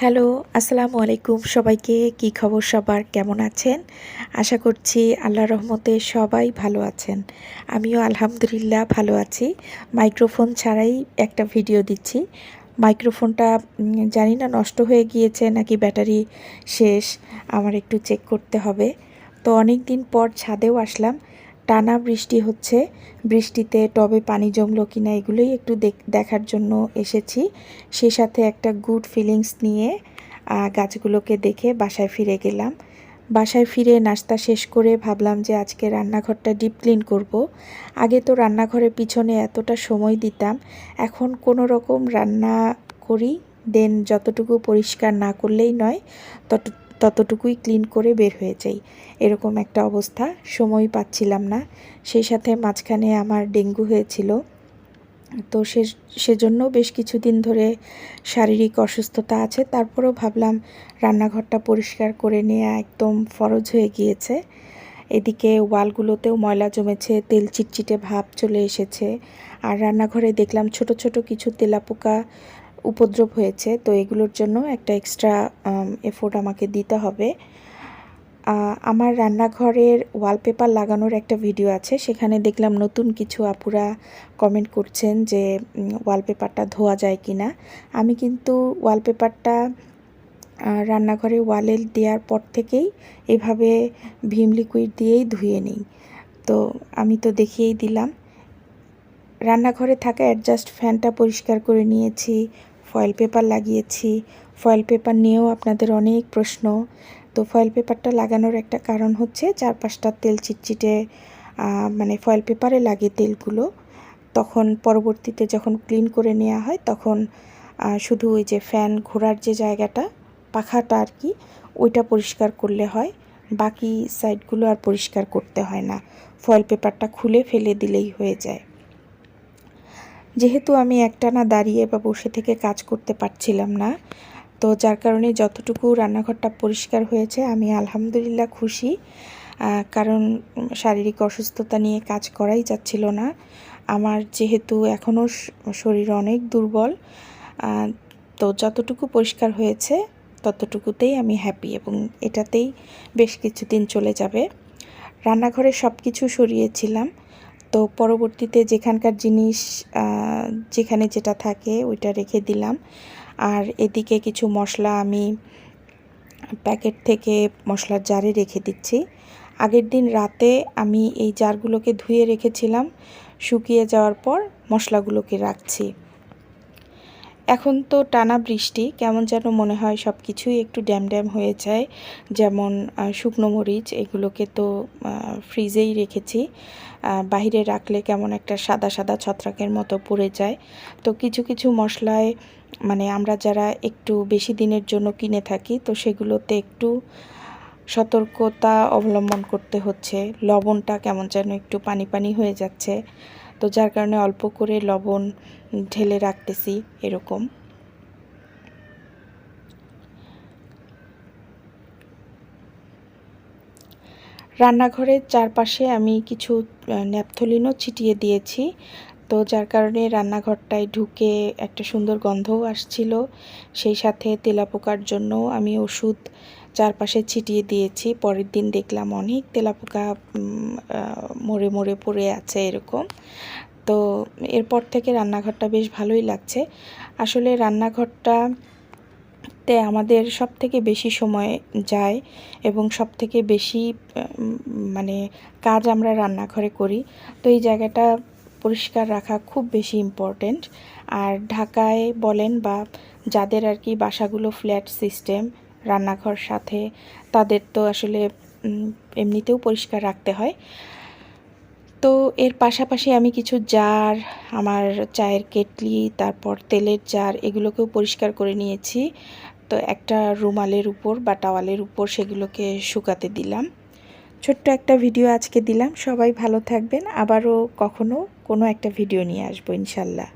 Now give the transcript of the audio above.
Hello, আসসালামু আলাইকুম সবাইকে। কি খবর সবার? কেমন আছেন? আশা করছি আল্লাহ রহমতে সবাই ভালো আছেন। আমিও আলহামদুলিল্লাহ ভালো আছি। মাইক্রোফোন ছাড়াই একটা ভিডিও দিচ্ছি। মাইক্রোফোনটা জানি না, নষ্ট হয়ে গিয়েছে নাকি ব্যাটারি শেষ, আমার একটু চেক করতে হবে। তো অনেক দিন পর ছাদেও আসলাম। টানা বৃষ্টি হচ্ছে। বৃষ্টিতে টবে পানি জমলো কিনা এগুলোই একটু দেখ- দেখার জন্য এসেছি। সেই সাথে একটা গুড ফিলিংস নিয়ে গাছগুলোকে দেখে বাসায় ফিরে গেলাম। বাসায় ফিরে নাস্তা শেষ করে ভাবলাম যে আজকে রান্নাঘরটা ডিপ ক্লিন করব। আগে তো রান্নাঘরের পিছনে এতটা সময় দিতাম। এখন কোনো রকম রান্না করি, দেন যতটুকু পরিষ্কার না করলেই নয়, তত ততটুকুই ক্লিন করে বের হয়ে যাই। এরকম একটা অবস্থা সময় পাচ্ছিলাম না। সেই সাথে মাঝখানে আমার ডেঙ্গু হয়েছিল। তো সে, সেজন্য বেশ কিছুদিন ধরে শারীরিক অসুস্থতা আছে। তারপরেও ভাবলাম রান্নাঘরটা পরিষ্কার করে নেওয়া একদম ফরজ হয়ে গিয়েছে। এদিকে ওয়ালগুলোতেও ময়লা জমেছে, তেল চিটচিটে ভাব চলে এসেছে। আর রান্নাঘরে দেখলাম ছোট ছোট কিছু তেলাপোকা উপদ্রব হয়েছে, তো এগুলোর জন্য একটা এক্সট্রা এফোর্ট আমাকে দিতে হবে। আমার রান্নাঘরের ওয়ালপেপার লাগানোর একটা ভিডিও আছে, সেখানে দেখলাম নতুন কিছু আপুরা কমেন্ট করছেন যে ওয়ালপেপারটা ধোয়া যায় কি না আমি কিন্তু ওয়ালপেপারটা রান্নাঘরে ওয়ালে দেওয়ার পর থেকেই এভাবে ভীম লিকুইড দিয়েই ধুয়ে নিই। তো আমি তো দেখিয়েই দিলাম। রান্নাঘরে থাকা অ্যাডজাস্ট ফ্যানটা পরিষ্কার করে নিয়েছি ফয়েল পেপার লাগিয়েছি। ফয়েল পেপার নিয়েও আপনাদের অনেক প্রশ্ন। তো ফয়েল পেপারটা লাগানোর একটা কারণ হচ্ছে চারপাশটা তেল চিটচিটে মানে ফয়েল পেপারে লাগে তেলগুলো। তখন পরবর্তীতে যখন ক্লিন করে নেওয়া হয় তখন শুধু ওই যে ফ্যান ঘোরার যে জায়গাটা, পাখাটা আর কি, ওইটা পরিষ্কার করলে হয়। বাকি সাইডগুলো আর পরিষ্কার করতে হয় না। ফয়েল পেপারটা খুলে ফেলে দিলেই হয়ে যায়। যেহেতু আমি একটানা দাঁড়িয়ে বা বসে থেকে কাজ করতে পারছিলাম না, তো যার কারণে যতটুকু রান্নাঘরটা পরিষ্কার হয়েছে, আমি আলহামদুলিল্লাহ খুশি। কারণ শারীরিক অসুস্থতা নিয়ে কাজ করাই যাচ্ছিল না। আমার যেহেতু এখনও শরীর অনেক দুর্বল তো যতটুকু পরিষ্কার হয়েছে, ততটুকুতেই আমি হ্যাপি এবং এটাতেই বেশ কিছুদিন চলে যাবে। রান্নাঘরে সব কিছু সরিয়েছিলাম। তো পরবর্তীতে যেখানকার জিনিস যেখানে যেটা থাকে ওইটা রেখে দিলাম। আর এদিকে কিছু মশলা আমি প্যাকেট থেকে মশলার জারে রেখে দিচ্ছি। আগের দিন রাতে আমি এই জারগুলোকে ধুয়ে রেখেছিলাম। শুকিয়ে যাওয়ার পর মশলাগুলোকে রাখছি। এখন তো টানা বৃষ্টি, কেমন যেন মনে হয় সব কিছুই একটু ড্যাম ড্যাম হয়ে যায়। যেমন শুকনো মরিচ, এগুলোকে তো ফ্রিজেই রেখেছি। বাহিরে রাখলে কেমন একটা সাদা সাদা ছত্রাকের মতো পড়ে যায়। তো কিছু কিছু মশলায় মানে আমরা যারা একটু বেশি দিনের জন্য কিনে থাকি, তো সেগুলোতে একটু সতর্কতা অবলম্বন করতে হচ্ছে। লবণটা কেমন যেন একটু পানি পানি হয়ে যাচ্ছে। তো যার কারণে অল্প করে লবণ ঢেলে রাখতেছি এরকম। রান্নাঘরের চারপাশে আমি কিছু ন্যাপথলিনও ছিটিয়ে দিয়েছি। তো যার কারণে রান্নাঘরটায় ঢুকে একটা সুন্দর গন্ধও আসছিল। সেই সাথে তেলাপোকার জন্য আমি ওষুধ চারপাশে ছিটিয়ে দিয়েছি। পরের দিন দেখলাম অনেক তেলাপোকা মরে মরে পড়ে আছে এরকম। তো এরপর থেকে রান্নাঘরটা বেশ ভালোই লাগছে। আসলে রান্নাঘরটা তে আমাদের সব থেকে বেশি সময় যায় এবং সব থেকে বেশি মানে কাজ আমরা রান্নাঘরে করি। তো এই জায়গাটা পরিষ্কার রাখা খুব বেশি ইম্পর্ট্যান্ট আর ঢাকায় বলেন বা যাদের আর কি বাসাগুলো ফ্ল্যাট সিস্টেম রান্নাঘর সাথে, তাদের তো আসলে এমনিতেও পরিষ্কার রাখতে হয়। তো এর পাশাপাশি আমি কিছু জার, আমার চায়ের কেটলি, তারপর তেলের জার এগুলোকেও পরিষ্কার করে নিয়েছি। তো একটা রুমালের উপর বা টাওয়ালের উপর সেগুলোকে শুকাতে দিলাম। ছোট্ট একটা ভিডিও আজকে দিলাম। সবাই ভালো থাকবেন। আবারও কখনো কোনো একটা ভিডিও নিয়ে আসব, ইনশাল্লাহ।